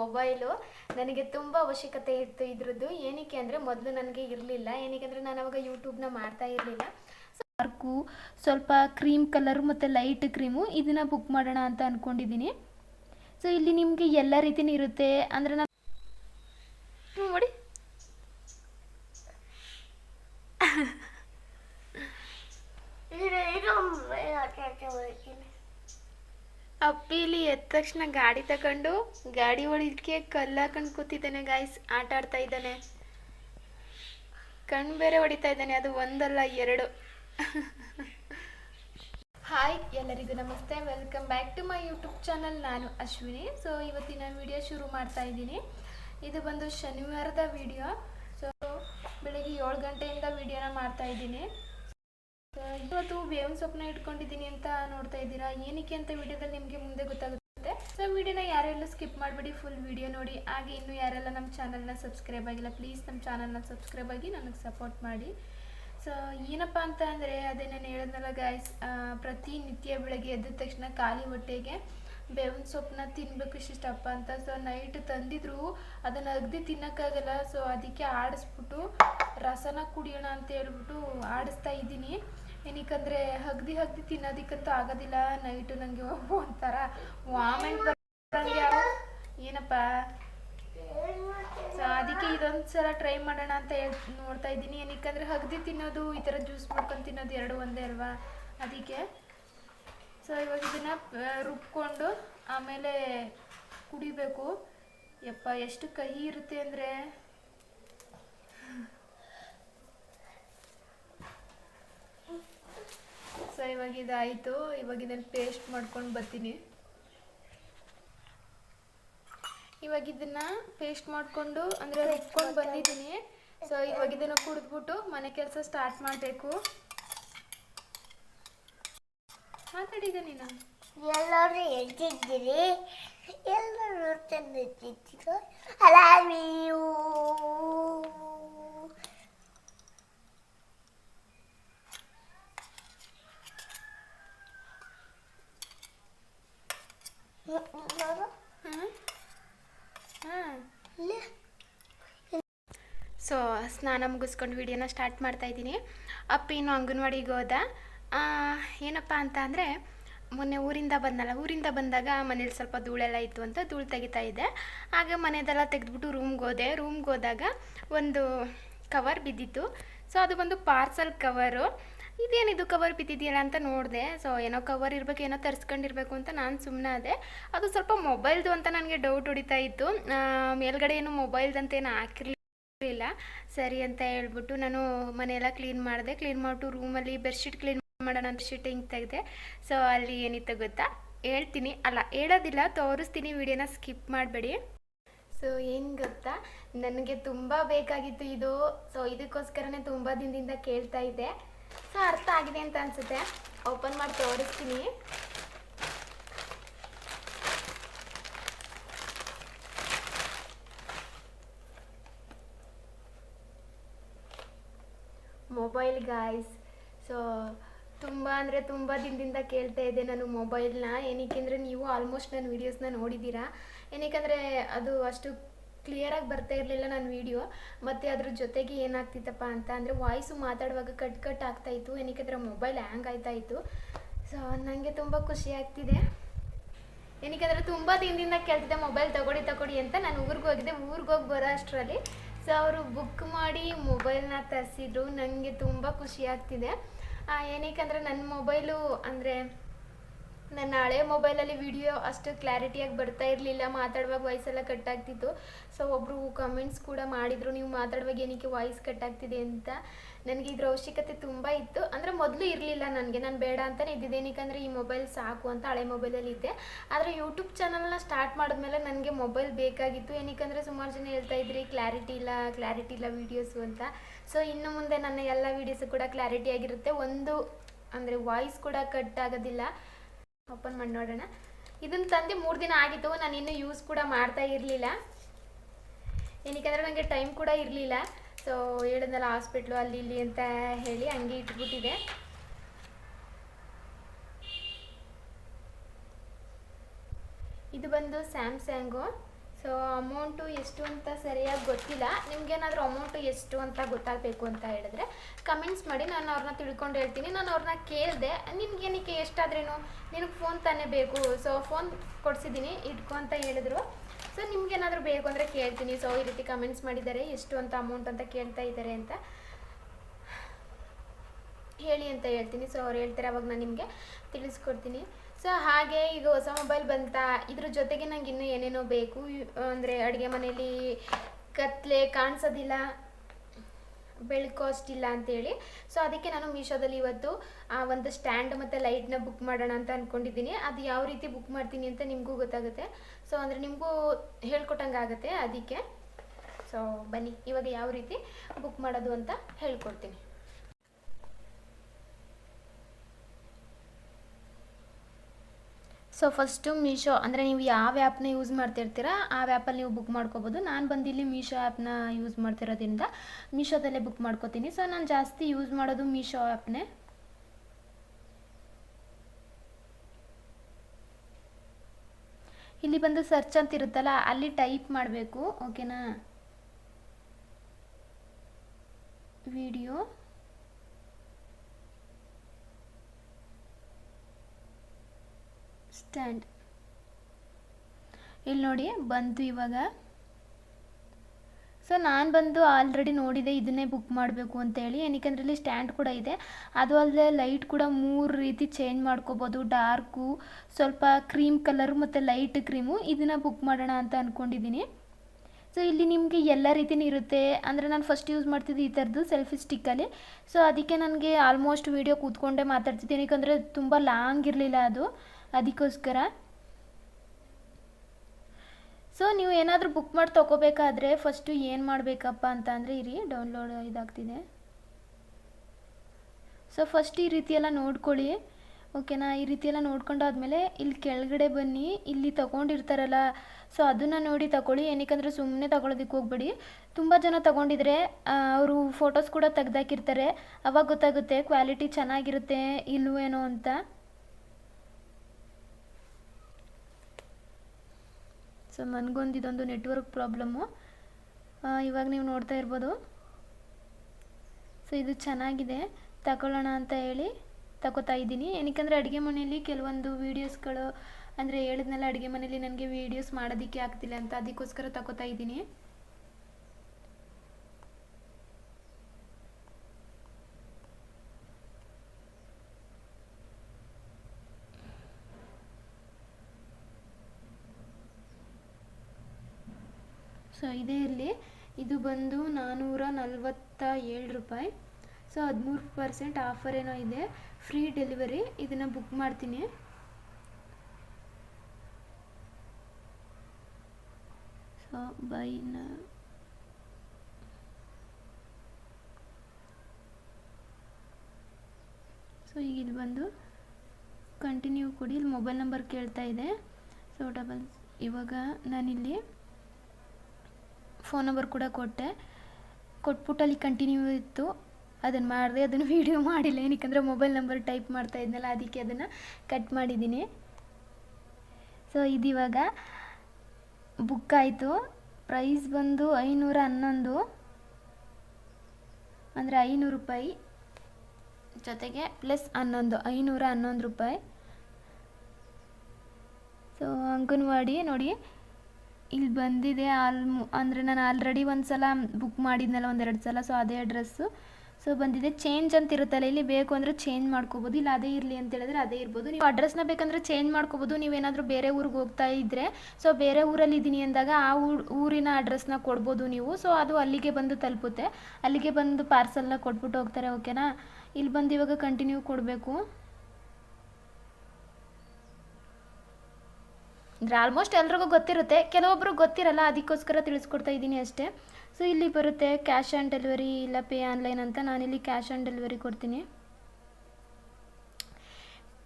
Mobile ನನಗೆ ತುಂಬ ಅವಶ್ಯಕತೆ ಇತ್ತು ಇದ್ರದ್ದು. ಏನಕ್ಕೆ ಅಂದರೆ ಮೊದಲು ನನಗೆ ಇರಲಿಲ್ಲ. ಏನಕ್ಕೆ ಅಂದರೆ ನಾನು ಅವಾಗ ಯೂಟ್ಯೂಬ್ನ ಮಾಡ್ತಾ ಇರಲಿಲ್ಲ. ಡಾರ್ಕು ಸ್ವಲ್ಪ ಕ್ರೀಮ್ ಕಲರು ಮತ್ತು ಲೈಟ್ ಕ್ರೀಮು ಇದನ್ನು ಬುಕ್ ಮಾಡೋಣ ಅಂತ ಅಂದ್ಕೊಂಡಿದ್ದೀನಿ ಸೊ ಇಲ್ಲಿ ನಿಮಗೆ ಎಲ್ಲ ರೀತಿನೂ ಇರುತ್ತೆ. ಅಂದರೆ ನಾನು ನೋಡಿ. ಅಪ್ಪಿಲಿ ಎದ್ದ ತಕ್ಷಣ ಗಾಡಿ ತಗೊಂಡು ಗಾಡಿ ಒಳಗೆ ಕಲ್ಲು ಹಾಕೊಂಡು ಕೂತಿದ್ದಾನೆ ಗಾಯ್ಸ್ ಆಟ ಆಡ್ತಾ ಇದ್ದಾನೆ. ಕಣ್ಣು ಬೇರೆ ಹೊಡಿತಾ ಇದ್ದಾನೆ, ಅದು ಒಂದಲ್ಲ, ಎರಡು. ಹಾಯ್ ಎಲ್ಲರಿಗೂ ನಮಸ್ತೆ. Welcome back to my YouTube channel ನಾನು ಅಶ್ವಿನಿ. ಸೊ ಇವತ್ತಿನ ವಿಡಿಯೋ ಶುರು ಮಾಡ್ತಾ ಇದ್ದೀನಿ. ಇದು ಬಂದು ಶನಿವಾರದ ವಿಡಿಯೋ ಸೊ ಬೆಳಿಗ್ಗೆ ಏಳು ಗಂಟೆಯಿಂದ ವಿಡಿಯೋನ ಮಾಡ್ತಾ ಇದ್ದೀನಿ. ಇವತ್ತು ಬೇವಿನ ಸೊಪ್ಪನ್ನ ಇಟ್ಕೊಂಡಿದ್ದೀನಿ ಅಂತ ನೋಡ್ತಾ ಇದ್ದೀರಾ? ಏನಕ್ಕೆ ಅಂತ ವಿಡಿಯೋದಲ್ಲಿ ನಿಮಗೆ ಮುಂದೆ ಗೊತ್ತಾಗುತ್ತೆ. ಸೊ ವಿಡಿಯೋನ ಯಾರೆಲ್ಲ ಸ್ಕಿಪ್ ಮಾಡಿಬಿಡಿ ಫುಲ್ ವಿಡಿಯೋ ನೋಡಿ. ಹಾಗೆ ಇನ್ನು ಯಾರೆಲ್ಲ ನಮ್ಮ ಚಾನಲ್ನ ಸಬ್ಸ್ಕ್ರೈಬ್ ಆಗಿಲ್ಲ ಪ್ಲೀಸ್ ನಮ್ಮ ಚಾನಲ್ನ ಸಬ್ಸ್ಕ್ರೈಬ್ ಆಗಿ ನನಗೆ ಸಪೋರ್ಟ್ ಮಾಡಿ. ಸೊ ಏನಪ್ಪ ಅಂತ ಅಂದರೆ, ಅದೇ ನಾನು ಹೇಳಿದ್ನಲ್ಲ ಗಾಯ್ಸ್ ಪ್ರತಿನಿತ್ಯ ಬೆಳಗ್ಗೆ ಎದ್ದ ತಕ್ಷಣ ಖಾಲಿ ಹೊಟ್ಟೆಗೆ ಬೇವಿನ ಸೊಪ್ಪನ್ನ ತಿನ್ಬೇಕು ಇಷ್ಟಿಷ್ಟಪ್ಪ ಅಂತ. ಸೊ ನೈಟ್ ತಂದಿದ್ರು. ಅದನ್ನು ಅಗ್ದಿ ತಿನ್ನೋಕ್ಕಾಗಲ್ಲ. ಸೊ ಅದಕ್ಕೆ ಆಡಿಸ್ಬಿಟ್ಟು ರಸನ ಕುಡಿಯೋಣ ಅಂತ ಹೇಳ್ಬಿಟ್ಟು ಆಡಿಸ್ತಾ ಇದ್ದೀನಿ. ಏನಕ್ಕಂದರೆ ಹಗ್ದಿ ಹಗ್ದಿ ತಿನ್ನೋದಿಕ್ಕಂತೂ ಆಗೋದಿಲ್ಲ. ನೈಟು ನನಗೆ ಒಂಥರ ವಾಮೆಂಟ್ ಏನಪ್ಪ? ಸೊ ಅದಕ್ಕೆ ಇದೊಂದು ಸಲ ಟ್ರೈ ಮಾಡೋಣ ಅಂತ ಹೇಳಿ ನೋಡ್ತಾ ಇದ್ದೀನಿ. ಏನಕ್ಕಂದ್ರೆ ಹಗ್ದಿ ತಿನ್ನೋದು, ಈ ಥರ ಜ್ಯೂಸ್ ಮಾಡ್ಕೊಂಡು ತಿನ್ನೋದು ಎರಡು ಒಂದೇ ಅಲ್ವಾ? ಅದಕ್ಕೆ. ಸೊ ಇವಾಗ ಇದನ್ನು ರುಬ್ಕೊಂಡು ಆಮೇಲೆ ಕುಡಿಬೇಕು. ಯಪ್ಪ, ಎಷ್ಟು ಕಹಿ ಇರುತ್ತೆ ಅಂದರೆ? ಸೊ ಇವಾಗ ಇದಾಯಿತು. ಇವಾಗ ಇದನ್ನು ಪೇಸ್ಟ್ ಮಾಡ್ಕೊಂಡು ಬರ್ತೀನಿ. ಇವಾಗ ಇದನ್ನ ಪೇಸ್ಟ್ ಮಾಡಿಕೊಂಡು, ಅಂದರೆ ರುಬ್ಕೊಂಡು ಬಂದಿದ್ದೀನಿ. ಸೊ ಇವಾಗ ಇದನ್ನ ಕುಡಿದ್ಬಿಟ್ಟು ಮನೆ ಕೆಲಸ ಸ್ಟಾರ್ಟ್ ಮಾಡಬೇಕು. ಮಾತಾಡಿದೆ ನೀನು ಎಲ್ಲರೂ ಹೇಳ್ತಿದ್ದೀರಿ ಎಲ್ಲರೂ ತಂದಿದ್ದೀರೋ ಹಾಂ ಹಾಂ ಸೊ ಸ್ನಾನ ಮುಗಿಸ್ಕೊಂಡು ವಿಡಿಯೋನ ಸ್ಟಾರ್ಟ್ ಮಾಡ್ತಾ ಇದ್ದೀನಿ ಅಪ್ಪ ಇನ್ನು ಅಂಗನವಾಡಿಗೆ ಹೋದ ಏನಪ್ಪ ಅಂತ ಅಂದರೆ, ಮೊನ್ನೆ ಊರಿಂದ ಬಂದಲ್ಲ, ಊರಿಂದ ಬಂದಾಗ ಮನೇಲಿ ಸ್ವಲ್ಪ ಧೂಳೆಲ್ಲ ಇತ್ತು ಅಂತ ಧೂಳು ತೆಗಿತಾ ಇದ್ದೆ. ಆಗ ಮನೆದೆಲ್ಲ ತೆಗೆದ್ಬಿಟ್ಟು ರೂಮ್ಗೆ ಹೋದೆ. ರೂಮ್ಗೆ ಹೋದಾಗ ಒಂದು ಕವರ್ ಬಿದ್ದಿತ್ತು. ಸೊ ಅದು ಬಂದು ಪಾರ್ಸಲ್ ಕವರು ಇದೇನಿದು ಕವರ್ ಬಿದ್ದಿದೆಯಲ್ಲ ಅಂತ ನೋಡಿದೆ. ಸೊ ಏನೋ ಕವರ್ ಇರಬೇಕು, ಏನೋ ತರಿಸ್ಕೊಂಡಿರ್ಬೇಕು ಅಂತ ನಾನು ಸುಮ್ಮನೆ ಅದೇ ಅದು ಸ್ವಲ್ಪ ಮೊಬೈಲ್ದು ಅಂತ ನನಗೆ ಡೌಟ್ ಹೊಡಿತಾ ಇತ್ತು. ಮೇಲ್ಗಡೆ ಏನು ಮೊಬೈಲ್ದಂತ ಏನು ಹಾಕಿರಲಿಲ್ಲ. ಸರಿ ಅಂತ ಹೇಳ್ಬಿಟ್ಟು ನಾನು ಮನೆಯೆಲ್ಲ ಕ್ಲೀನ್ ಮಾಡಿದೆ. ಕ್ಲೀನ್ ಮಾಡಿಬಿಟ್ಟು ರೂಮಲ್ಲಿ ಬೆಡ್ಶೀಟ್ ಕ್ಲೀನ್ ಮಾಡೋಣ ಅಂತ ಶೂಟಿಂಗ್ ತೆಗೆದೆ. ಸೊ ಅಲ್ಲಿ ಏನಿತ್ತು ಗೊತ್ತಾ? ಹೇಳ್ತೀನಿ. ಅಲ್ಲ, ಹೇಳೋದಿಲ್ಲ. ತೋರಿಸ್ತೀನಿ. ವಿಡಿಯೋನ ಸ್ಕಿಪ್ ಮಾಡಬೇಡಿ. ಸೊ ಏನು ಗೊತ್ತಾ? ನನಗೆ ತುಂಬ ಬೇಕಾಗಿತ್ತು ಇದು. ಸೊ ಇದಕ್ಕೋಸ್ಕರನೇ ತುಂಬ ದಿನದಿಂದ ಕೇಳ್ತಾ ಇದ್ದೆ. ಸೊ ಅರ್ಥ ಆಗಿದೆ ಅಂತ ಅನಿಸುತ್ತೆ. ಓಪನ್ ಮಾಡಿ ತೋರಿಸ್ತೀನಿ. ಮೊಬೈಲ್ ಗಾಯ್ಸ್ ಸೊ ತುಂಬ ಅಂದರೆ ತುಂಬ ದಿನದಿಂದ ಕೇಳ್ತಾ ಇದ್ದೆ ನಾನು ಮೊಬೈಲ್ನ ಏನಕ್ಕೆ ಅಂದರೆ ನೀವು ಆಲ್ಮೋಸ್ಟ್ ನನ್ನ ವೀಡಿಯೋಸ್ನ ನೋಡಿದ್ದೀರಾ? ಏನಕ್ಕಂದರೆ ಅದು ಅಷ್ಟು ಕ್ಲಿಯರಾಗಿ ಬರ್ತಾ ಇರಲಿಲ್ಲ ನನ್ನ ವಿಡಿಯೋ ಮತ್ತು ಅದ್ರ ಜೊತೆಗೆ ಏನಾಗ್ತಿತ್ತಪ್ಪ ಅಂತ ಅಂದರೆ ವಾಯ್ಸು ಮಾತಾಡುವಾಗ ಕಟ್ ಕಟ್ ಆಗ್ತಾಯಿತ್ತು ಏನಕ್ಕೆ ಮೊಬೈಲ್ ಹ್ಯಾಂಗ್ ಆಯ್ತಾ ಇತ್ತು. ಸೊ ನನಗೆ ತುಂಬ ಖುಷಿ ಆಗ್ತಿದೆ. ಏನಕ್ಕೆ ತುಂಬ ದಿನದಿಂದ ಕೇಳ್ತಿದ್ದೆ ಮೊಬೈಲ್ ತಗೊಡಿ ತಗೊಡಿ ಅಂತ. ನಾನು ಊರಿಗೆ ಹೋಗಿದ್ದೆ, ಊರಿಗೆ ಹೋಗಿ ಬರೋ ಅಷ್ಟರಲ್ಲಿ. ಸೊ ಅವರು ಬುಕ್ ಮಾಡಿ ಮೊಬೈಲ್ನ ತರಿಸಿದ್ರು. ನನಗೆ ತುಂಬ ಖುಷಿ ಆಗ್ತಿದೆ. ಏನಕ್ಕೆ ನನ್ನ ಮೊಬೈಲು ಅಂದರೆ ನನ್ನ ಹಳೆ ಮೊಬೈಲಲ್ಲಿ ವಿಡಿಯೋ ಅಷ್ಟು ಕ್ಲಾರಿಟಿಯಾಗಿ ಬರ್ತಾ ಇರಲಿಲ್ಲ, ಮಾತಾಡುವಾಗ ವಾಯ್ಸೆಲ್ಲ ಕಟ್ ಆಗ್ತಿತ್ತು. ಸೊ ಒಬ್ಬರು ಕಮೆಂಟ್ಸ್ ಕೂಡ ಮಾಡಿದರು, ನೀವು ಮಾತಾಡುವಾಗ ಏನಕ್ಕೆ ವಾಯ್ಸ್ ಕಟ್ ಆಗ್ತಿದೆ ಅಂತ. ನನಗೆ ಇದ್ರ ಅವಶ್ಯಕತೆ ತುಂಬ ಇತ್ತು. ಅಂದರೆ ಮೊದಲು ಇರಲಿಲ್ಲ ನನಗೆ, ನಾನು ಬೇಡ ಅಂತಲೇ ಇದ್ದಿದ್ದು. ಏನಕ್ಕೆ ಈ ಮೊಬೈಲ್ ಸಾಕು ಅಂತ ಹಳೆ ಮೊಬೈಲಲ್ಲಿ ಇದ್ದೆ. ಆದರೆ ಯೂಟ್ಯೂಬ್ ಚಾನಲ್ನ ಸ್ಟಾರ್ಟ್ ಮಾಡಿದ್ಮೇಲೆ ನನಗೆ ಮೊಬೈಲ್ ಬೇಕಾಗಿತ್ತು. ಏನಕ್ಕೆ ಸುಮಾರು ಜನ ಹೇಳ್ತಾ ಇದ್ರಿ, ಕ್ಲಾರಿಟಿ ಇಲ್ಲ ಕ್ಲಾರಿಟಿ ಇಲ್ಲ ವೀಡಿಯೋಸು ಅಂತ. ಸೊ ಇನ್ನು ಮುಂದೆ ನನ್ನ ಎಲ್ಲ ವೀಡಿಯೋಸು ಕೂಡ ಕ್ಲಾರಿಟಿ ಆಗಿರುತ್ತೆ. ಒಂದು, ಅಂದರೆ ವಾಯ್ಸ್ ಕೂಡ ಕಟ್ ಆಗೋದಿಲ್ಲ. ಓಪನ್ ಮಾಡಿ ನೋಡೋಣ. ಇದನ್ನು ತಂದು ಮೂರು ದಿನ ಆಗಿತ್ತು. ನಾನು ಇನ್ನೂ ಯೂಸ್ ಕೂಡ ಮಾಡ್ತಾ ಇರಲಿಲ್ಲ. ಏನಕ್ಕೆ ನನಗೆ ಟೈಮ್ ಕೂಡ ಇರಲಿಲ್ಲ. ಸೊ ಹೇಳಿದ್ನಲ್ಲ ಹಾಸ್ಪಿಟ್ಲು ಅಲ್ಲಿ ಇಲ್ಲಿ ಅಂತ ಹೇಳಿ ಹಂಗೆ ಇಟ್ಬಿಟ್ಟಿದೆ. ಇದು ಬಂದು ಸ್ಯಾಮ್ಸಂಗು ಸೊ ಅಮೌಂಟು ಎಷ್ಟು ಅಂತ ಸರಿಯಾಗಿ ಗೊತ್ತಿಲ್ಲ. ನಿಮಗೇನಾದರೂ ಅಮೌಂಟು ಎಷ್ಟು ಅಂತ ಗೊತ್ತಾಗಬೇಕು ಅಂತ ಹೇಳಿದ್ರೆ ಕಮೆಂಟ್ಸ್ ಮಾಡಿ ನಾನು ಅವ್ರನ್ನ ತಿಳ್ಕೊಂಡು ಹೇಳ್ತೀನಿ. ನಾನು ಅವ್ರನ್ನ ಕೇಳಿದೆ ನಿಮ್ಗೇನಕ್ಕೆ ಎಷ್ಟಾದ್ರೇನು? ನಿನಗೆ ಫೋನ್ ತಾನೇ ಬೇಕು. ಸೊ ಫೋನ್ ಕೊಡಿಸಿದ್ದೀನಿ, ಇಟ್ಕೊ ಅಂತ ಹೇಳಿದ್ರು. ಸೊ ನಿಮ್ಗೇನಾದರೂ ಬೇಕು ಅಂದರೆ ಕೇಳ್ತೀನಿ. ಸೊ ಈ ರೀತಿ ಕಮೆಂಟ್ಸ್ ಮಾಡಿದ್ದಾರೆ, ಎಷ್ಟು ಅಂತ ಅಮೌಂಟ್ ಅಂತ ಕೇಳ್ತಾ ಇದ್ದಾರೆ ಅಂತ ಹೇಳಿ ಅಂತ ಹೇಳ್ತೀನಿ. ಸೊ ಅವ್ರು ಹೇಳ್ತಾರೆ, ಅವಾಗ ನಾನು ನಿಮಗೆ ತಿಳಿಸ್ಕೊಡ್ತೀನಿ. ಸೊ ಹಾಗೆ ಈಗ ಹೊಸ ಮೊಬೈಲ್ ಬಂತಾ, ಇದ್ರ ಜೊತೆಗೆ ನಂಗೆ ಇನ್ನೂ ಏನೇನೋ ಬೇಕು. ಅಂದರೆ ಅಡುಗೆ ಮನೆಯಲ್ಲಿ ಕತ್ಲೆ ಕಾಣಿಸೋದಿಲ್ಲ, ಬೆಳಕು ಅಷ್ಟಿಲ್ಲ ಅಂತೇಳಿ. ಸೊ ಅದಕ್ಕೆ ನಾನು ಮೀಶೋದಲ್ಲಿ ಇವತ್ತು, ಆ, ಒಂದು ಸ್ಟ್ಯಾಂಡ್ ಮತ್ತು ಲೈಟ್ನ ಬುಕ್ ಮಾಡೋಣ ಅಂತ ಅಂದ್ಕೊಂಡಿದ್ದೀನಿ ಅದು ಯಾವ ರೀತಿ ಬುಕ್ ಮಾಡ್ತೀನಿ ಅಂತ ನಿಮಗೂ ಗೊತ್ತಾಗುತ್ತೆ. ಸೊ ಅಂದರೆ ನಿಮಗೂ ಹೇಳ್ಕೊಟ್ಟಂಗೆ ಆಗುತ್ತೆ ಅದಕ್ಕೆ. ಸೊ ಬನ್ನಿ, ಇವಾಗ ಯಾವ ರೀತಿ ಬುಕ್ ಮಾಡೋದು ಅಂತ ಹೇಳ್ಕೊಡ್ತೀನಿ. ಸೊ ಫಸ್ಟು ಮೀಶೋ ಅಂದರೆ ನೀವು ಯಾವ ಆ್ಯಪ್ನ ಯೂಸ್ ಮಾಡ್ತಿರ್ತೀರಾ, ಆ ಆ್ಯಪಲ್ಲಿ ನೀವು ಬುಕ್ ಮಾಡ್ಕೋಬೋದು. ನಾನು ಬಂದಿಲ್ಲಿ ಮೀಶೋ ಆ್ಯಪ್ನ ಯೂಸ್ ಮಾಡ್ತಿರೋದ್ರಿಂದ ಮೀಶೋದಲ್ಲೇ ಬುಕ್ ಮಾಡ್ಕೋತೀನಿ. ಸೊ ನಾನು ಜಾಸ್ತಿ ಯೂಸ್ ಮಾಡೋದು ಮೀಶೋ ಆ್ಯಪ್ನೇ ಇಲ್ಲಿ ಬಂದು ಸರ್ಚ್ ಅಂತ ಇರುತ್ತಲ್ಲ, ಅಲ್ಲಿ ಟೈಪ್ ಮಾಡಬೇಕು. ಓಕೆನಾ ವಿಡಿಯೋ ಸ್ಟ್ಯಾಂಡ್ ಇಲ್ಲಿ ನೋಡಿ, ಬಂತು ಇವಾಗ. ಸೊ ನಾನು ಬಂದು ಆಲ್ರೆಡಿ ನೋಡಿದೆ, ಇದನ್ನೇ ಬುಕ್ ಮಾಡಬೇಕು ಅಂತೇಳಿ. ಏನಕ್ಕೆ ಇಲ್ಲಿ ಸ್ಟ್ಯಾಂಡ್ ಕೂಡ ಇದೆ. ಅದು ಅಲ್ಲದೆ ಲೈಟ್ ಕೂಡ ಮೂರು ರೀತಿ ಚೇಂಜ್ ಮಾಡ್ಕೋಬೋದು. ಡಾರ್ಕು ಸ್ವಲ್ಪ ಕ್ರೀಮ್ ಕಲರ್ ಮತ್ತು ಲೈಟ್ ಕ್ರೀಮು ಇದನ್ನು ಬುಕ್ ಮಾಡೋಣ ಅಂತ ಅಂದ್ಕೊಂಡಿದ್ದೀನಿ ಸೊ ಇಲ್ಲಿ ನಿಮಗೆ ಎಲ್ಲ ರೀತಿಯೂ ಇರುತ್ತೆ. ಅಂದರೆ, ನಾನು ಫಸ್ಟ್ ಯೂಸ್ ಮಾಡ್ತಿದ್ದೆ ಈ ಥರದ್ದು ಸೆಲ್ಫಿ ಸ್ಟಿಕ್ಕಲ್ಲಿ ಸೊ ಅದಕ್ಕೆ ನನಗೆ ಆಲ್ಮೋಸ್ಟ್ ವೀಡಿಯೋ ಕೂತ್ಕೊಂಡೇ ಮಾತಾಡ್ತಿದ್ದೀನಿ. ಏಕೆಂದರೆ ತುಂಬ ಲಾಂಗ್ ಇರಲಿಲ್ಲ ಅದು. ಅದಕ್ಕೋಸ್ಕರ. ಸೊ ನೀವು ಏನಾದರೂ ಬುಕ್ ಮಾಡಿ ತೊಗೋಬೇಕಾದ್ರೆ ಫಸ್ಟು ಏನು ಮಾಡಬೇಕಪ್ಪ ಅಂತ ಅಂದರೆ ಇರಿ ಡೌನ್ಲೋಡ್ ಇದಾಗ್ತಿದೆ. ಸೊ ಫಸ್ಟ್ ಈ ರೀತಿಯೆಲ್ಲ ನೋಡ್ಕೊಳ್ಳಿ. ಓಕೆನಾ ಈ ರೀತಿಯೆಲ್ಲ ನೋಡ್ಕೊಂಡಾದ್ಮೇಲೆ ಇಲ್ಲಿ ಕೆಳಗಡೆ ಬನ್ನಿ. ಇಲ್ಲಿ ತಗೊಂಡಿರ್ತಾರಲ್ಲ ಸೊ ಅದನ್ನು ನೋಡಿ ತಗೊಳ್ಳಿ. ಏನಕ್ಕಂದ್ರೆ ಸುಮ್ಮನೆ ತಗೊಳ್ಳೋದಕ್ಕೆ ಹೋಗ್ಬೇಡಿ. ತುಂಬ ಜನ ತಗೊಂಡಿದ್ರೆ ಅವರು ಫೋಟೋಸ್ ಕೂಡ ತೆಗ್ದಾಕಿರ್ತಾರೆ. ಅವಾಗ ಗೊತ್ತಾಗುತ್ತೆ ಕ್ವಾಲಿಟಿ ಚೆನ್ನಾಗಿರುತ್ತೆ ಇಲ್ವೇನೋ ಅಂತ. ಸೊ ನನಗೊಂದು ಇದೊಂದು ನೆಟ್ವರ್ಕ್ ಪ್ರಾಬ್ಲಮ್ಮು ಇವಾಗ ನೀವು ನೋಡ್ತಾ ಇರ್ಬೋದು. ಸೊ ಇದು ಚೆನ್ನಾಗಿದೆ. ತಗೊಳ್ಳೋಣ ಅಂತ ಹೇಳಿ ತಗೋತಾ ಇದ್ದೀನಿ. ಏನಕ್ಕಂದರೆ ಅಡುಗೆ ಮನೆಯಲ್ಲಿ ಕೆಲವೊಂದು ವೀಡಿಯೋಸ್ಗಳು ಅಂದರೆ ಹೇಳಿದ್ನಲ್ಲ ಅಡುಗೆ ಮನೆಯಲ್ಲಿ ನನಗೆ ವೀಡಿಯೋಸ್ ಮಾಡೋದಕ್ಕೆ ಆಗ್ತಿಲ್ಲ ಅಂತ, ಅದಕ್ಕೋಸ್ಕರ ತಗೋತಾ ಇದ್ದೀನಿ. ಸೊ ಇದೇ ಇರಲಿ ಇದು ಬಂದು ನಾನ್ನೂರ ನಲ್ವತ್ತ ಏಳು ರೂಪಾಯಿ. ಸೊ ಹದಿಮೂರು ಪರ್ಸೆಂಟ್ ಆಫರ್ ಏನೋ ಇದೆ. Free delivery. ಇದನ್ನು ಬುಕ್ ಮಾಡ್ತೀನಿ. ಸೊ ಬೈನ ಸೊ ಈಗ ಇಲ್ಲಿ ಬಂದು ಕಂಟಿನ್ಯೂ ಕೊಡಿ. ಇಲ್ಲಿ ಮೊಬೈಲ್ ನಂಬರ್ ಕೇಳ್ತಾ ಇದೆ. ಸೊ ಡಬಲ್ ಇವಾಗ ನಾನಿಲ್ಲಿ ಫೋನ್ ನಂಬರ್ ಕೂಡ ಕೊಟ್ಟೆ. ಕೊಟ್ಬಿಟ್ಟು ಅಲ್ಲಿ ಕಂಟಿನ್ಯೂ ಇತ್ತು. ಅದನ್ನು ಮಾಡಿದೆ, ಅದನ್ನು ವೀಡಿಯೋ ಮಾಡಿಲ್ಲ. ಏನಕ್ಕಂದರೆ ಮೊಬೈಲ್ ನಂಬರ್ ಟೈಪ್ ಮಾಡ್ತಾ ಇದ್ನಲ್ಲ, ಅದಕ್ಕೆ ಅದನ್ನು ಕಟ್ ಮಾಡಿದ್ದೀನಿ. ಸೊ ಇದಿವಾಗ ಬುಕ್ ಆಯಿತು. ಪ್ರೈಸ್ ಬಂದು ಐನೂರ ಹನ್ನೊಂದು. ಅಂದರೆ ಐನೂರು ರೂಪಾಯಿ ಜೊತೆಗೆ ಪ್ಲಸ್ ಹನ್ನೊಂದು, ಐನೂರ ಹನ್ನೊಂದು ರೂಪಾಯಿ. ಸೊ ಅಂಗನವಾಡಿ ನೋಡಿ. ಇಲ್ಲಿ ಬಂದಿದೆ ಆಲ್ಮು, ಅಂದರೆ ನಾನು ಆಲ್ರೆಡಿ ಒಂದು ಸಲ ಬುಕ್ ಮಾಡಿದ್ನಲ್ಲ, ಒಂದೆರಡು ಸಲ ಸೊ ಅದೇ ಅಡ್ರೆಸ್ಸು ಸೊ ಬಂದಿದೆ. ಚೇಂಜ್ ಅಂತ ಇರುತ್ತಲ್ಲ, ಇಲ್ಲಿ ಬೇಕು ಅಂದರೆ ಚೇಂಜ್ ಮಾಡ್ಕೋಬೋದು, ಇಲ್ಲ ಅದೇ ಇರಲಿ ಅಂತ ಹೇಳಿದ್ರೆ ಅದೇ ಇರ್ಬೋದು. ನೀವು ಅಡ್ರೆಸ್ನ ಬೇಕಂದರೆ ಚೇಂಜ್ ಮಾಡ್ಕೋಬೋದು. ನೀವೇನಾದರೂ ಬೇರೆ ಊರಿಗೆ ಹೋಗ್ತಾ ಇದ್ದರೆ ಸೊ ಬೇರೆ ಊರಲ್ಲಿ ಇದ್ದೀನಿ ಅಂದಾಗ ಆ ಊರಿನ ಅಡ್ರೆಸ್ನ ಕೊಡ್ಬೋದು ನೀವು. ಸೊ ಅದು ಅಲ್ಲಿಗೆ ಬಂದು ತಲುಪುತ್ತೆ. ಅಲ್ಲಿಗೆ ಬಂದು ಪಾರ್ಸಲ್ನ ಕೊಟ್ಬಿಟ್ಟು ಹೋಗ್ತಾರೆ ಓಕೆನಾ ಇಲ್ಲಿ ಬಂದು ಇವಾಗ ಕಂಟಿನ್ಯೂ ಕೊಡಬೇಕು. ಅಂದರೆ ಆಲ್ಮೋಸ್ಟ್ ಎಲ್ರಿಗೂ ಗೊತ್ತಿರುತ್ತೆ. ಕೆಲವೊಬ್ರು ಗೊತ್ತಿರಲ್ಲ, ಅದಕ್ಕೋಸ್ಕರ ತಿಳಿಸ್ಕೊಡ್ತಾ ಇದ್ದೀನಿ ಅಷ್ಟೇ. ಸೊ ಇಲ್ಲಿ ಬರುತ್ತೆ ಕ್ಯಾಶ್ ಆನ್ ಡೆಲಿವರಿ ಇಲ್ಲ ಪೇ ಆನ್ಲೈನ್ ಅಂತ. ನಾನಿಲ್ಲಿ ಕ್ಯಾಶ್ ಆನ್ ಡೆಲಿವರಿ ಕೊಡ್ತೀನಿ.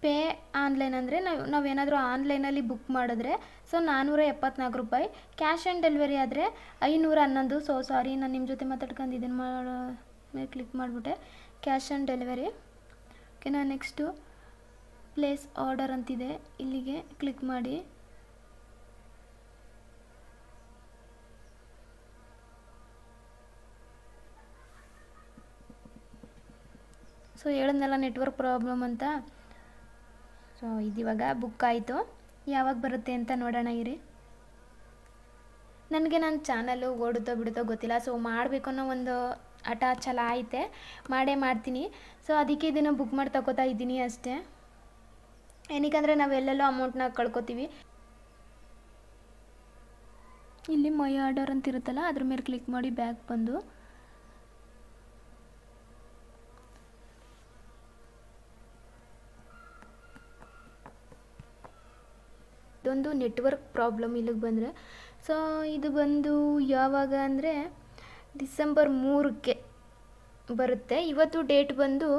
ಪೇ ಆನ್ಲೈನ್ ಅಂದರೆ ನಾವು, ನಾವೇನಾದರೂ ಆನ್ಲೈನಲ್ಲಿ ಬುಕ್ ಮಾಡಿದ್ರೆ ಸೊ ನಾನ್ನೂರ ಎಪ್ಪತ್ನಾಲ್ಕು ರೂಪಾಯಿ. ಕ್ಯಾಶ್ ಆನ್ ಡೆಲಿವರಿ ಆದರೆ ಐನೂರ ಹನ್ನೊಂದು. ಸೊ ಸಾರಿ ನಾನು ನಿಮ್ಮ ಜೊತೆ ಮಾತಾಡ್ಕೊಂಡು ಇದನ್ನು ಮಾಡೋ ಮೇಲೆ ಕ್ಲಿಕ್ ಮಾಡಿಬಿಟ್ಟೆ. ಕ್ಯಾಶ್ ಆನ್ ಡೆಲಿವರಿ ಓಕೆನಾ ನೆಕ್ಸ್ಟು ಪ್ಲೇಸ್ ಆರ್ಡರ್ ಅಂತಿದೆ. ಇಲ್ಲಿಗೆ ಕ್ಲಿಕ್ ಮಾಡಿ. ಸೊ ಹೇಳಿದ್ನಲ್ಲ ನೆಟ್ವರ್ಕ್ ಪ್ರಾಬ್ಲಮ್ ಅಂತ. ಸೊ ಇದಿವಾಗ ಬುಕ್ ಆಯಿತು. ಯಾವಾಗ ಬರುತ್ತೆ ಅಂತ ನೋಡೋಣ ಇರಿ. ನನಗೆ ನನ್ನ ಚಾನಲ್ಲು ಓಡುತ್ತೋ ಬಿಡುತ್ತೋ ಗೊತ್ತಿಲ್ಲ. ಸೊ ಮಾಡಬೇಕು ಅನ್ನೋ ಒಂದು ಹಠ ಛಲ ಐತೆ. ಮಾಡೇ ಮಾಡ್ತೀನಿ. ಸೊ ಅದಕ್ಕೆ ಇದನ್ನು ಬುಕ್ ಮಾಡಿ ತಗೋತಾ ಇದ್ದೀನಿ ಅಷ್ಟೇ. ಏನಕ್ಕಂದರೆ ನಾವು ಎಲ್ಲೆಲ್ಲೋ ಅಮೌಂಟ್ನ ಕಳ್ಕೊತೀವಿ. ಇಲ್ಲಿ ಮೈ ಆರ್ಡರ್ ಅಂತ ಇರುತ್ತಲ್ಲ, ಅದ್ರ ಮೇಲೆ ಕ್ಲಿಕ್ ಮಾಡಿ ಬ್ಯಾಗ್ ಬಂದು. ಇದೊಂದು ನೆಟ್ವರ್ಕ್ ಪ್ರಾಬ್ಲಮ್ ಇಲ್ಲಿಗೆ ಬಂದರೆ. ಸೊ ಇದು ಬಂದು ಯಾವಾಗ ಅಂದರೆ ಡಿಸೆಂಬರ್ ಮೂರಕ್ಕೆ ಬರುತ್ತೆ. ಇವತ್ತು ಡೇಟ್ ಬಂದು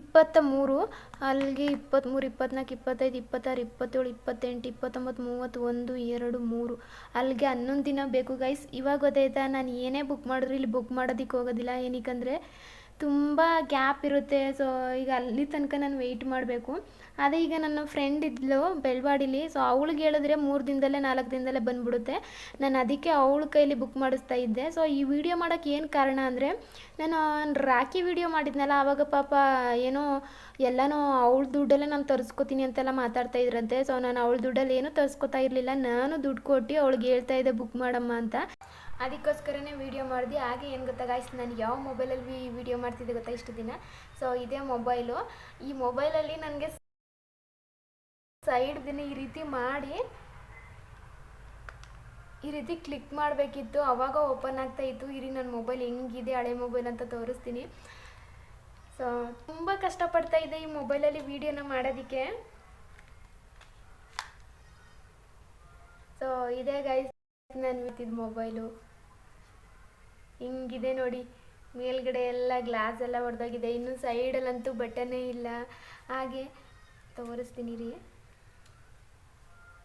ಇಪ್ಪತ್ತ ಮೂರು. ಅಲ್ಲಿಗೆ ಇಪ್ಪತ್ತ್ಮೂರು ಇಪ್ಪತ್ನಾಲ್ಕು, ಇಪ್ಪತ್ತೈದು, ಇಪ್ಪತ್ತಾರು, ಇಪ್ಪತ್ತೇಳು, ಇಪ್ಪತ್ತೆಂಟು, ಇಪ್ಪತ್ತೊಂಬತ್ತು ಮೂವತ್ತು ಒಂದು ಎರಡು, ಮೂರು. ಅಲ್ಲಿಗೆ ಹನ್ನೊಂದು ದಿನ ಬೇಕು ಗೈಸ್ ಇವಾಗ ಗೊತ್ತಾಯ್ತಾ ನಾನು ಏನೇ ಬುಕ್ ಮಾಡಿದ್ರು ಇಲ್ಲಿ ಬುಕ್ ಮಾಡೋದಕ್ಕೆ ಹೋಗೋದಿಲ್ಲ. ಏನಕ್ಕಂದರೆ ತುಂಬ ಗ್ಯಾಪ್ ಇರುತ್ತೆ. ಸೊ ಈಗ ಅಲ್ಲಿ ತನಕ ನಾನು ವೆಯ್ಟ್ ಮಾಡಬೇಕು. ಅದೇ ಈಗ ನನ್ನ ಫ್ರೆಂಡ್ ಇದ್ಲು ಬೆಳವಾಡಿಲಿ ಸೊ ಅವಳಿಗೆ ಹೇಳಿದ್ರೆ ಮೂರು ದಿನದಲ್ಲೇ, ನಾಲ್ಕು ದಿನದಲ್ಲೇ ಬಂದ್ಬಿಡುತ್ತೆ. ನಾನು ಅದಕ್ಕೆ ಅವಳ ಕೈಲಿ ಬುಕ್ ಮಾಡಿಸ್ತಾ ಇದ್ದೆ. ಸೊ ಈ ವಿಡಿಯೋ ಮಾಡೋಕ್ಕೆ ಏನು ಕಾರಣ ಅಂದರೆ, ನಾನು ರಾಖಿ ವಿಡಿಯೋ ಮಾಡಿದ್ನಲ್ಲ ಆವಾಗ ಪಾಪ ಏನೋ ಎಲ್ಲನೂ ಅವಳ ದುಡ್ಡಲ್ಲೇ ನಾನು ತರಿಸ್ಕೊತೀನಿ ಅಂತೆಲ್ಲ ಮಾತಾಡ್ತಾ ಇದ್ರಂತೆ. ಸೊ ನಾನು ಅವಳ ದುಡ್ಡಲ್ಲಿ ಏನೂ ತರಿಸ್ಕೊತಾ ಇರಲಿಲ್ಲ. ನಾನು ದುಡ್ಡು ಕೊಟ್ಟು ಅವಳಿಗೆ ಹೇಳ್ತಾ ಇದ್ದೆ ಬುಕ್ ಮಾಡಮ್ಮ ಅಂತ. ಅದಕ್ಕೋಸ್ಕರನೇ ವೀಡಿಯೋ ಮಾಡಿದೆ. ಹಾಗೆ ಏನು ಗೊತ್ತಾ ಗಾಯ್ಸ್ ನಾನು ಯಾವ ಮೊಬೈಲಲ್ಲಿ ವೀಡಿಯೋ ಮಾಡ್ತಿದ್ದೆ ಗೊತ್ತಾ ಇಷ್ಟು ದಿನ? ಸೊ ಇದೇ ಮೊಬೈಲು ಈ ಮೊಬೈಲಲ್ಲಿ ನನಗೆ ಸೈಡ್ ದಿನ ಈ ರೀತಿ ಮಾಡಿ, ಈ ರೀತಿ ಕ್ಲಿಕ್ ಮಾಡಬೇಕಿತ್ತು. ಅವಾಗ ಓಪನ್ ಆಗ್ತಾ ಇತ್ತು. ಇರಿ ನನ್ನ ಮೊಬೈಲ್ ಹೆಂಗಿದೆ, ಹಳೆ ಮೊಬೈಲ್ ಅಂತ ತೋರಿಸ್ತೀನಿ. ಸೊ ತುಂಬ ಕಷ್ಟಪಡ್ತಾ ಇದೆ ಈ ಮೊಬೈಲಲ್ಲಿ ವೀಡಿಯೋನ ಮಾಡೋದಕ್ಕೆ. ಸೊ ಇದೇ ಗೈಸ್ ನಾನು ವಿತ್ತಿದ್ದು ಮೊಬೈಲು ಹಿಂಗಿದೆ ನೋಡಿ. ಮೇಲ್ಗಡೆ ಎಲ್ಲ ಗ್ಲಾಸ್ ಎಲ್ಲ ಹೊಡೆದೋಗಿದೆ ಇನ್ನು ಸೈಡಲ್ಲಂತೂ ಬಟನೇ ಇಲ್ಲ. ಹಾಗೆ ತೋರಿಸ್ತೀನಿ ರೀ.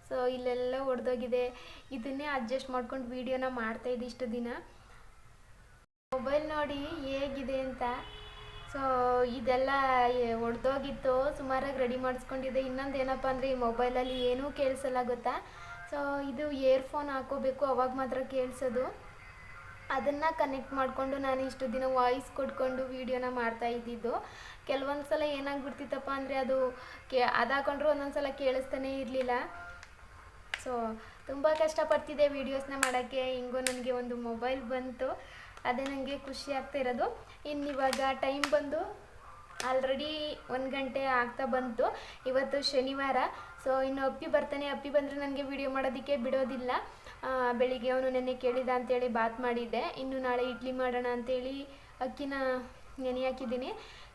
ಸೊ ಇಲ್ಲೆಲ್ಲ ಹೊಡೆದೋಗಿದೆ ಇದನ್ನೇ ಅಡ್ಜಸ್ಟ್ ಮಾಡ್ಕೊಂಡು ವೀಡಿಯೋನ ಮಾಡ್ತಾಯಿದ್ದೆ ಇಷ್ಟು ದಿನ. ಮೊಬೈಲ್ ನೋಡಿ ಹೇಗಿದೆ ಅಂತ. ಸೊ ಇದೆಲ್ಲ ಒಡೆದೋಗಿತ್ತು. ಸುಮಾರಾಗಿ ರೆಡಿ ಮಾಡಿಸ್ಕೊಂಡಿದ್ದೆ. ಇನ್ನೊಂದು ಏನಪ್ಪ ಅಂದರೆ ಈ ಮೊಬೈಲಲ್ಲಿ ಏನೂ ಕೇಳಿಸಲ್ಲ ಗೊತ್ತಾ? ಸೊ ಇದು ಇಯರ್ಫೋನ್ ಹಾಕೋಬೇಕು. ಅವಾಗ ಮಾತ್ರ ಕೇಳಿಸೋದು. ಅದನ್ನು ಕನೆಕ್ಟ್ ಮಾಡಿಕೊಂಡು ನಾನು ಇಷ್ಟು ದಿನ ವಾಯ್ಸ್ ಕೊಟ್ಕೊಂಡು ವೀಡಿಯೋನ ಮಾಡ್ತಾ ಇದ್ದಿದ್ದು. ಕೆಲವೊಂದು ಸಲ ಏನಾಗ್ಬಿಡ್ತಿತ್ತಪ್ಪ ಅಂದರೆ ಅದು ಕೇ ಅದು ಒಂದೊಂದು ಸಲ ಕೇಳಿಸ್ತಾನೇ ಇರಲಿಲ್ಲ. ಸೊ ತುಂಬ ಕಷ್ಟಪಡ್ತಿದ್ದೆ ವೀಡಿಯೋಸ್ನ ಮಾಡೋಕ್ಕೆ. ಹಿಂಗೋ ನನಗೆ ಒಂದು ಮೊಬೈಲ್ ಬಂತು. ಅದೇ ನನಗೆ ಖುಷಿ ಆಗ್ತಾ ಇರೋದು. ಇನ್ನು ಇವಾಗ ಟೈಮ್ ಬಂದು ಆಲ್ರೆಡಿ ಒಂದು ಗಂಟೆ ಆಗ್ತಾ ಬಂತು. ಇವತ್ತು ಶನಿವಾರ. ಸೊ ಇನ್ನು ಅಪ್ಪಿ ಬರ್ತಾನೆ. ಅಪ್ಪಿ ಬಂದರೆ ನನಗೆ ವಿಡಿಯೋ ಮಾಡೋದಕ್ಕೆ ಬಿಡೋದಿಲ್ಲ. ಬೆಳಿಗ್ಗೆ ಅವನು ನೆನ್ನೆ ಕೇಳಿದ ಅಂತೇಳಿ ಬಾತ್ ಮಾಡಿದ್ದೆ. ಇನ್ನು ನಾಳೆ ಇಡ್ಲಿ ಮಾಡೋಣ ಅಂತೇಳಿ ಅಕ್ಕಿನ ನೆನೆ ಹಾಕಿದ್ದೀನಿ.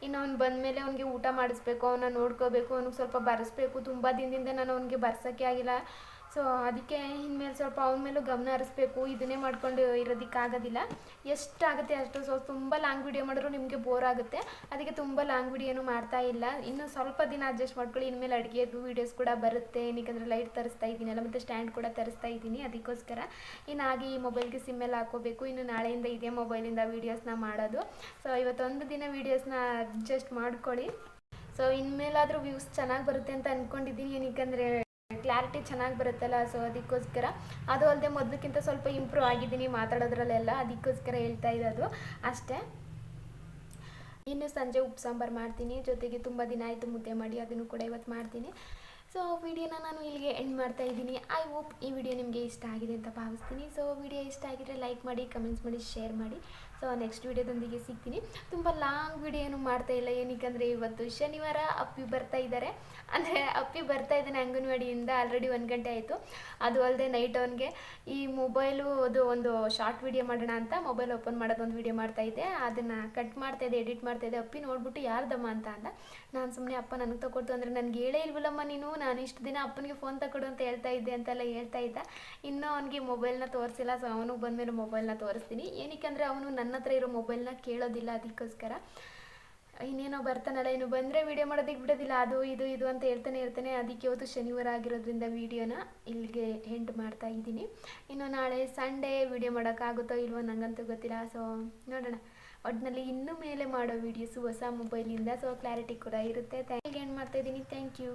ಇನ್ನು ಅವ್ನು ಬಂದಮೇಲೆ ಅವ್ನಿಗೆ ಊಟ ಮಾಡಿಸ್ಬೇಕು ಅವನ್ನ ನೋಡ್ಕೋಬೇಕು, ಅವ್ನಿಗೆ ಸ್ವಲ್ಪ ಬರೆಸ್ಬೇಕು. ತುಂಬ ದಿನದಿಂದ ನಾನು ಅವ್ನಿಗೆ ಬರ್ಸೋಕ್ಕೆ ಆಗಿಲ್ಲ. ಸೊ ಅದಕ್ಕೆ ಇನ್ಮೇಲೆ ಸ್ವಲ್ಪ ಅವನ ಮೇಲೂ ಗಮನ ಹರಿಸ್ಬೇಕು. ಇದನ್ನೇ ಮಾಡ್ಕೊಂಡು ಇರೋದಕ್ಕಾಗೋದಿಲ್ಲ. ಎಷ್ಟಾಗುತ್ತೆ ಅಷ್ಟು ಸೊ, ತುಂಬ ಲಾಂಗ್ ವಿಡಿಯೋ ಮಾಡಿದ್ರು ನಿಮಗೆ ಬೋರ್ ಆಗುತ್ತೆ. ಅದಕ್ಕೆ ತುಂಬ ಲಾಂಗ್ ವಿಡಿಯೋನು ಮಾಡ್ತಾ ಇಲ್ಲ. ಇನ್ನು ಸ್ವಲ್ಪ ದಿನ ಅಡ್ಜಸ್ಟ್ ಮಾಡ್ಕೊಳ್ಳಿ. ಇನ್ಮೇಲೆ ಅಡುಗೆದು ವೀಡಿಯೋಸ್ ಕೂಡ ಬರುತ್ತೆ. ಏನಕ್ಕೆ ಲೈಟ್ ತರಿಸ್ತಾ ಇದ್ದೀನಲ್ಲ ಮತ್ತು ಸ್ಟ್ಯಾಂಡ್ ಕೂಡ ತರಿಸ್ತಾ ಇದ್ದೀನಿ ಅದಕ್ಕೋಸ್ಕರ. ಇನ್ನು ಹಾಗೆ ಈ ಮೊಬೈಲ್ಗೆ ಸಿಮ್ಮೆಲ್ಲ ಹಾಕೋಬೇಕು ಇನ್ನು ನಾಳೆಯಿಂದ ಇದೇ ಮೊಬೈಲಿಂದ ವೀಡಿಯೋಸ್ನ ಮಾಡೋದು. ಸೊ ಇವತ್ತೊಂದು ದಿನ ವೀಡಿಯೋಸ್ನ ಅಡ್ಜಸ್ಟ್ ಮಾಡ್ಕೊಳ್ಳಿ. ಸೊ ಇನ್ಮೇಲಾದರೂ ವ್ಯೂಸ್ ಚೆನ್ನಾಗಿ ಬರುತ್ತೆ ಅಂತ ಅಂದ್ಕೊಂಡಿದ್ದೀನಿ ಏನಕ್ಕಂದರೆ ಕ್ಲಾರಿಟಿ ಚೆನ್ನಾಗಿ ಬರುತ್ತಲ್ಲ? ಸೊ ಅದಕ್ಕೋಸ್ಕರ ಅದು ಅಲ್ಲದೆ ಮೊದಲಕ್ಕಿಂತ ಸ್ವಲ್ಪ ಇಂಪ್ರೂವ್ ಆಗಿದ್ದೀನಿ ಮಾತಾಡೋದ್ರಲ್ಲೆಲ್ಲ. ಅದಕ್ಕೋಸ್ಕರ ಹೇಳ್ತಾ ಇರೋದು ಅಷ್ಟೇ. ಇನ್ನು ಸಂಜೆ ಉಪ್ಪು ಸಾಂಬಾರು ಮಾಡ್ತೀನಿ. ಜೊತೆಗೆ ತುಂಬ ದಿನ ಆಯಿತು ಮುದ್ದೆ ಮಾಡಿ, ಅದನ್ನು ಕೂಡ ಇವತ್ತು ಮಾಡ್ತೀನಿ. ಸೊ ವಿಡಿಯೋನ ನಾನು ಇಲ್ಲಿಗೆ ಎಂಡ್ ಮಾಡ್ತಾ ಇದ್ದೀನಿ. ಐ ಹೋಪ್ ಈ ವಿಡಿಯೋ ನಿಮಗೆ ಇಷ್ಟ ಆಗಿದೆ ಅಂತ ಭಾವಿಸ್ತೀನಿ. ಸೊ ವಿಡಿಯೋ ಇಷ್ಟ ಆಗಿದ್ರೆ ಲೈಕ್ ಮಾಡಿ ಕಮೆಂಟ್ಸ್ ಮಾಡಿ ಶೇರ್ ಮಾಡಿ. ಸೊ ನೆಕ್ಸ್ಟ್ ವಿಡಿಯೋದೊಂದಿಗೆ ಸಿಗ್ತೀನಿ. ತುಂಬ ಲಾಂಗ್ ವಿಡಿಯೋ ಏನು ಮಾಡ್ತಾ ಇಲ್ಲ ಏನಕ್ಕಂದರೆ, ಇವತ್ತು ಶನಿವಾರ ಅಪ್ಪಿ ಬರ್ತಾ ಇದ್ದಾರೆ ಅಂದರೆ ಅಪ್ಪಿ ಬರ್ತಾ ಇದ್ದಾನೆ ಅಂಗನವಾಡಿಯಿಂದ ಆಲ್ರೆಡಿ ಒಂದು ಗಂಟೆ ಆಯಿತು. ಅದು ಅಲ್ಲದೆ ನೈಟ್ ಅವನಿಗೆ ಈ ಮೊಬೈಲು ಅದು ಒಂದು ಶಾರ್ಟ್ ವಿಡಿಯೋ ಮಾಡೋಣ ಅಂತ ಮೊಬೈಲ್ ಓಪನ್ ಮಾಡೋದು ಒಂದು ವಿಡಿಯೋ ಮಾಡ್ತಾ ಇದ್ದೆ. ಅದನ್ನು ಕಟ್ ಮಾಡ್ತಾ ಇದ್ದೆ ಎಡಿಟ್ ಮಾಡ್ತಾ ಇದ್ದೆ. ಅಪ್ಪಿ ನೋಡ್ಬಿಟ್ಟು ಯಾರ್ದಮ್ಮ ಅಂತ ಅಂದ. ನಾನು ಸುಮ್ಮನೆ ಅಪ್ಪ ನನಗೆ ತಗೊಡ್ತು ಅಂದರೆ ನನಗೆ ಹೇಳೇ ಇಲ್ವಲ್ಲಮ್ಮ ನೀನು? ನಾನು ಇಷ್ಟು ದಿನ ಅಪ್ಪನಿಗೆ ಫೋನ್ ತಗೊಡು ಅಂತ ಹೇಳ್ತಾ ಇದ್ದೆ ಅಂತೆಲ್ಲ ಹೇಳ್ತಾ ಇದ್ದ. ಇನ್ನೂ ಅವನಿಗೆ ಮೊಬೈಲ್ನ ತೋರಿಸಿಲ್ಲ ಸೊ ಅವನು ಬಂದಮೇಲೆ ಮೊಬೈಲ್ನ ತೋರಿಸ್ತೀನಿ. ಏನಕ್ಕೆ ಅಂದರೆ ಅವನು ನನ್ನ ಹತ್ರ ಇರೋ ಮೊಬೈಲ್ನ ಕೇಳೋದಿಲ್ಲ ಅದಕ್ಕೋಸ್ಕರ. ಇನ್ನೇನೋ ಬರ್ತಾನಲ್ಲ, ಇನ್ನು ಬಂದರೆ ವೀಡಿಯೋ ಮಾಡೋದಕ್ಕೆ ಬಿಡೋದಿಲ್ಲ, ಅದು ಇದು ಇದು ಅಂತ ಹೇಳ್ತಾನೆ ಇರ್ತಾನೆ. ಅದಕ್ಕೆ ಇವತ್ತು ಶನಿವಾರ ಆಗಿರೋದ್ರಿಂದ ವೀಡಿಯೋನ ಇಲ್ಲಿಗೆ ಎಂಡ್ ಮಾಡ್ತಾ ಇದ್ದೀನಿ. ಇನ್ನು ನಾಳೆ ಸಂಡೇ ವೀಡಿಯೋ ಮಾಡೋಕ್ಕಾಗುತ್ತೋ ಇಲ್ವೋ ನನಗಂತೂ ಗೊತ್ತಿಲ್ಲ. ಸೊ ನೋಡೋಣ. ಒಟ್ಟಿನಲ್ಲಿ ಇನ್ನೂ ಮೇಲೆ ಮಾಡೋ ವೀಡಿಯೋಸು ಹೊಸ ಮೊಬೈಲಿಂದ ಸೊ ಕ್ಲಾರಿಟಿ ಕೂಡ ಇರುತ್ತೆ. ಥ್ಯಾಂಕ್ ಎಂಡ್ ಮಾಡ್ತಾ ಇದ್ದೀನಿ. Thank you